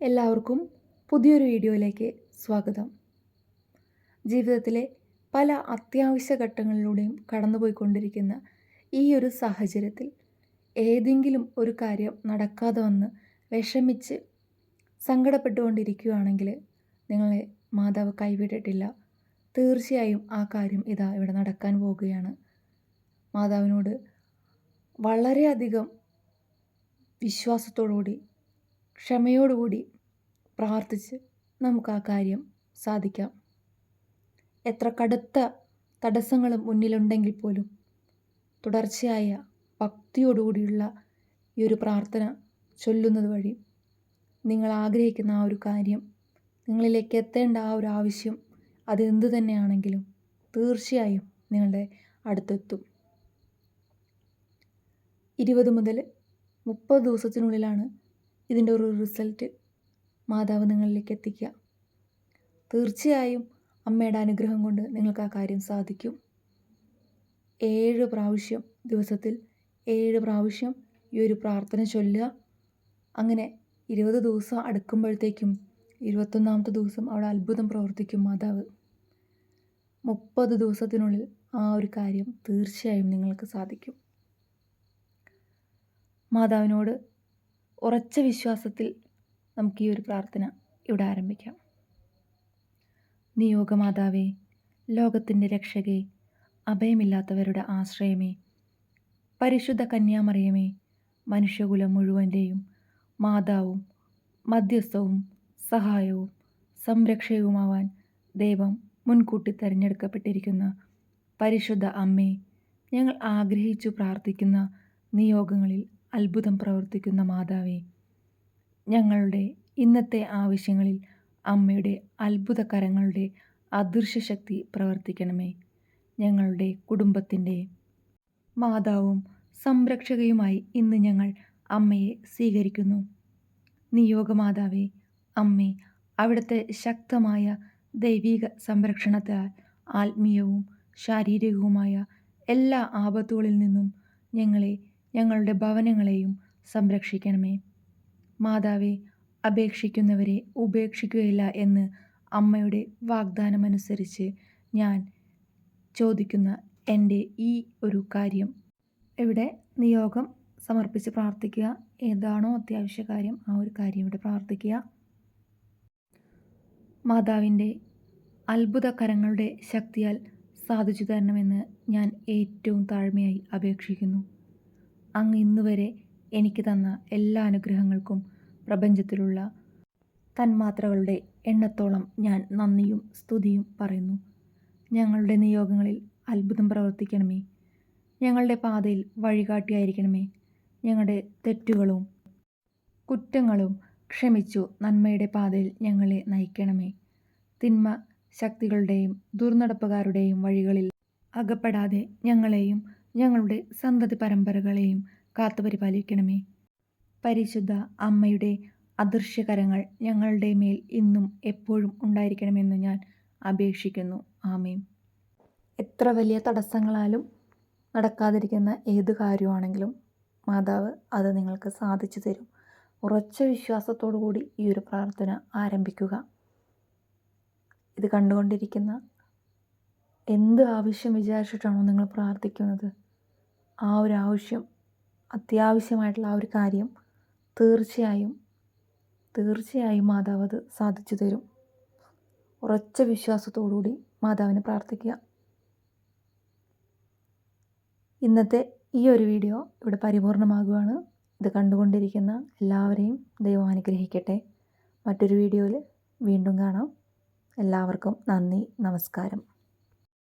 എല്ലാവർക്കും പുതിയൊരു വീഡിയോയിലേക്ക് സ്വാഗതം. ജീവിതത്തിലെ പല അത്യാവശ്യ ഘട്ടങ്ങളിലൂടെയും കടന്നുപോയിക്കൊണ്ടിരിക്കുന്ന ഈ ഒരു സാഹചര്യത്തിൽ ഏതെങ്കിലും ഒരു കാര്യം നടക്കാതെ വന്ന് വിഷമിച്ച് സങ്കടപ്പെട്ടുകൊണ്ടിരിക്കുകയാണെങ്കിൽ നിങ്ങളെ മാതാവ് കൈവിട്ടിട്ടില്ല. തീർച്ചയായും ആ കാര്യം ഇതാ ഇവിടെ നടക്കാൻ പോവുകയാണ്. മാതാവിനോട് വളരെയധികം വിശ്വാസത്തോടുകൂടി ക്ഷമയോടുകൂടി പ്രാർത്ഥിച്ച് നമുക്ക് ആ കാര്യം സാധിക്കാം. എത്ര കടുത്ത തടസ്സങ്ങളും മുന്നിലുണ്ടെങ്കിൽ പോലും തുടർച്ചയായ ഭക്തിയോടുകൂടിയുള്ള ഈ ഒരു പ്രാർത്ഥന ചൊല്ലുന്നത് വഴി നിങ്ങൾ ആഗ്രഹിക്കുന്ന ആ ഒരു കാര്യം നിങ്ങളിലേക്ക് എത്തേണ്ട ആ ഒരു ആവശ്യം അതെന്ത് തന്നെയാണെങ്കിലും തീർച്ചയായും നിങ്ങളുടെ അടുത്തെത്തും. ഇരുപത് മുതൽ മുപ്പത് ദിവസത്തിനുള്ളിലാണ് ഇതിന്റെ ഒരു റിസൾട്ട് മാതാവ് നിങ്ങളിലേക്ക് എത്തിക്കുക. തീർച്ചയായും അമ്മയുടെ അനുഗ്രഹം കൊണ്ട് നിങ്ങൾക്ക് ആ കാര്യം സാധിക്കും. ഏഴ് പ്രാവശ്യം ദിവസത്തിൽ ഏഴ് പ്രാവശ്യം ഈ ഒരു പ്രാർത്ഥന ചൊല്ലുക. അങ്ങനെ ഇരുപത് ദിവസം അടുക്കുമ്പോഴത്തേക്കും ഇരുപത്തൊന്നാമത്തെ ദിവസം അവിടെ അത്ഭുതം പ്രവർത്തിക്കും മാതാവ്. മുപ്പത് ദിവസത്തിനുള്ളിൽ ആ ഒരു കാര്യം തീർച്ചയായും നിങ്ങൾക്ക് സാധിക്കും. മാതാവിനോട് ഉറച്ച വിശ്വാസത്തിൽ നമുക്ക് ഈ ഒരു പ്രാർത്ഥന ഇവിടെ ആരംഭിക്കാം. നിയോഗമാതാവേ ലോകത്തിന്റെ രക്ഷകേ അഭയമില്ലാത്തവരുടെ ആശ്രയമേ പരിശുദ്ധ കന്യാമറിയമേ മനുഷ്യകുലം മുഴുവന്റെയും മാതാവും മധ്യസ്ഥവും സഹായവും സംരക്ഷകവുമാവാൻ ദൈവം മുൻകൂട്ടി തിരഞ്ഞെടുക്കപ്പെട്ടിരിക്കുന്ന പരിശുദ്ധ അമ്മേ ഞങ്ങൾ ആഗ്രഹിച്ചു പ്രാർത്ഥിക്കുന്ന നിയോഗങ്ങളിൽ അത്ഭുതം പ്രവർത്തിക്കുന്ന മാതാവേ ഞങ്ങളുടെ ഇന്നത്തെ ആവശ്യങ്ങളിൽ അമ്മയുടെ അത്ഭുതകരങ്ങളുടെ അദൃശ്യ ശക്തി പ്രവർത്തിക്കണമേ. ഞങ്ങളുടെ കുടുംബത്തിന്റെ മാതാവും സംരക്ഷകയുമായി ഇന്ന് ഞങ്ങൾ അമ്മയെ സ്വീകരിക്കുന്നു. നിയോഗമാതാവേ അമ്മേ അവിടുത്തെ ശക്തമായ ദൈവിക സംരക്ഷണത്താൽ ആത്മീയവും ശാരീരികവുമായ എല്ലാ ആപത്തുകളിൽ നിന്നും ഞങ്ങളെ ഞങ്ങളുടെ ഭവനങ്ങളെയും സംരക്ഷിക്കണമേ. മാതാവെ അപേക്ഷിക്കുന്നവരെ ഉപേക്ഷിക്കുകയില്ല എന്ന് അമ്മയുടെ വാഗ്ദാനമനുസരിച്ച് ഞാൻ ചോദിക്കുന്ന എന്റെ ഈ ഒരു കാര്യം. ഇവിടെ നിയോഗം സമർപ്പിച്ച് പ്രാർത്ഥിക്കുക. ഏതാണോ അത്യാവശ്യ കാര്യം ആ ഒരു കാര്യം ഇവിടെ പ്രാർത്ഥിക്കുക. മാതാവിന്റെ അത്ഭുതകരങ്ങളുടെ ശക്തിയാൽ സാധിച്ചു തരണമെന്ന് ഞാൻ ഏറ്റവും താഴ്മയായി അപേക്ഷിക്കുന്നു. അങ്ങ് ഇന്നുവരെ എനിക്ക് തന്ന എല്ലാ അനുഗ്രഹങ്ങൾക്കും പ്രപഞ്ചത്തിലുള്ള തന്മാത്രകളുടെ എണ്ണത്തോളം ഞാൻ നന്ദിയും സ്തുതിയും പറയുന്നു. ഞങ്ങളുടെ നിയോഗങ്ങളിൽ അത്ഭുതം പ്രവർത്തിക്കണമേ. ഞങ്ങളുടെ പാതയിൽ വഴികാട്ടിയായിരിക്കണമേ. ഞങ്ങളുടെ തെറ്റുകളും കുറ്റങ്ങളും ക്ഷമിച്ചു നന്മയുടെ പാതയിൽ ഞങ്ങളെ നയിക്കണമേ. തിന്മ ശക്തികളുടെയും ദുർനടപ്പുകാരുടെയും വഴികളിൽ അകപ്പെടാതെ ഞങ്ങളെയും ഞങ്ങളുടെ സന്തതി പരമ്പരകളെയും കാത്തുപരിപാലിക്കണമേ പരിശുദ്ധ അമ്മയുടെ അദൃശ്യകരങ്ങൾ ഞങ്ങളുടെ മേൽ ഇന്നും എപ്പോഴും ഉണ്ടായിരിക്കണമെന്ന് ഞാൻ അപേക്ഷിക്കുന്നു. ആമേൻ. എത്ര വലിയ തടസ്സങ്ങളാലും നടക്കാതിരിക്കുന്ന ഏത് കാര്യമാണെങ്കിലും മാതാവ് അത് നിങ്ങൾക്ക് സാധിച്ചു തരും. ഉറച്ച വിശ്വാസത്തോടു കൂടി ഈ ഒരു പ്രാർത്ഥന ആരംഭിക്കുക. ഇത് കണ്ടുകൊണ്ടിരിക്കുന്ന എന്ത് ആവശ്യം വിചാരിച്ചിട്ടാണോ നിങ്ങൾ പ്രാർത്ഥിക്കുന്നത്? ആ ഒരു ആവശ്യം അത്യാവശ്യമായിട്ടുള്ള ആ ഒരു കാര്യം തീർച്ചയായും തീർച്ചയായും മാതാവ് അത് സാധിച്ചു തരും. ഉറച്ച വിശ്വാസത്തോടുകൂടി മാതാവിനെ പ്രാർത്ഥിക്കുക. ഇന്നത്തെ ഈ ഒരു വീഡിയോ ഇവിടെ പരിപൂർണമാകുകയാണ് ഇത് കണ്ടുകൊണ്ടിരിക്കുന്ന എല്ലാവരെയും ദൈവം അനുഗ്രഹിക്കട്ടെ. മറ്റൊരു വീഡിയോയിൽ വീണ്ടും കാണാം. എല്ലാവർക്കും നന്ദി നമസ്കാരം.